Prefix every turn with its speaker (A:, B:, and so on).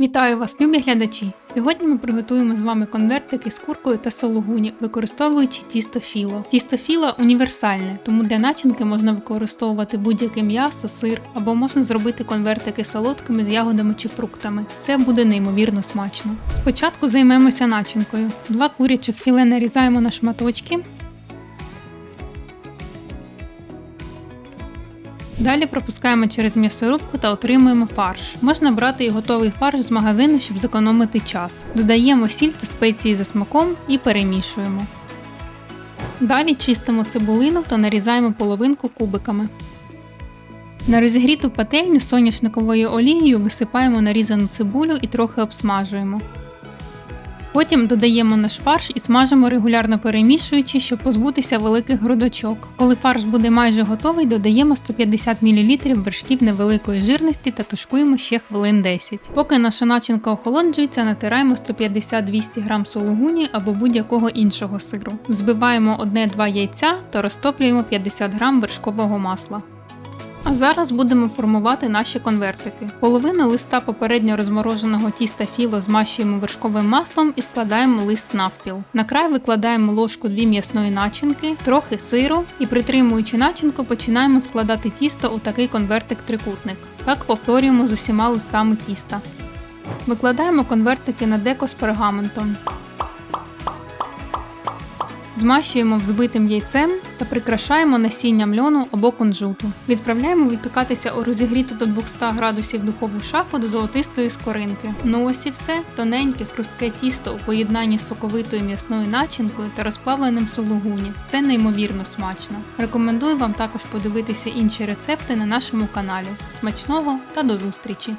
A: Вітаю вас, любі глядачі! Сьогодні ми приготуємо з вами конвертики з куркою та сологуні, використовуючи тісто філо. Тісто філо універсальне, тому для начинки можна використовувати будь-яке м'ясо, сир або можна зробити конвертики солодкими з ягодами чи фруктами. Все буде неймовірно смачно. Спочатку займемося начинкою. Два курячих філе нарізаємо на шматочки. Далі пропускаємо через м'ясорубку та отримуємо фарш. Можна брати і готовий фарш з магазину, щоб зекономити час. Додаємо сіль та спеції за смаком і перемішуємо. Далі чистимо цибулину та нарізаємо половинку кубиками. На розігріту пательню соняшниковою олією висипаємо нарізану цибулю і трохи обсмажуємо. Потім додаємо наш фарш і смажимо регулярно перемішуючи, щоб позбутися великих грудочок. Коли фарш буде майже готовий, додаємо 150 мл вершків невеликої жирності та тушкуємо ще хвилин 10. Поки наша начинка охолоджується, натираємо 150-200 г сологуні або будь-якого іншого сиру. Взбиваємо 1-2 яйця та розтоплюємо 50 г вершкового масла. А зараз будемо формувати наші конвертики. Половину листа попередньо розмороженого тіста філо змащуємо вершковим маслом і складаємо лист навпіл. На край викладаємо ложку дві м'ясної начинки, трохи сиру і притримуючи начинку, починаємо складати тісто у такий конвертик-трикутник. Так повторюємо з усіма листами тіста. Викладаємо конвертики на деко з пергаментом. Змащуємо взбитим яйцем та прикрашаємо насінням льону або кунжуту. Відправляємо випікатися у розігріту до 200 градусів духову шафу до золотистої скоринки. Ну ось і все. Тоненьке хрустке тісто у поєднанні з соковитою м'ясною начинкою та розплавленим сулугуні. Це неймовірно смачно. Рекомендую вам також подивитися інші рецепти на нашому каналі. Смачного та до зустрічі!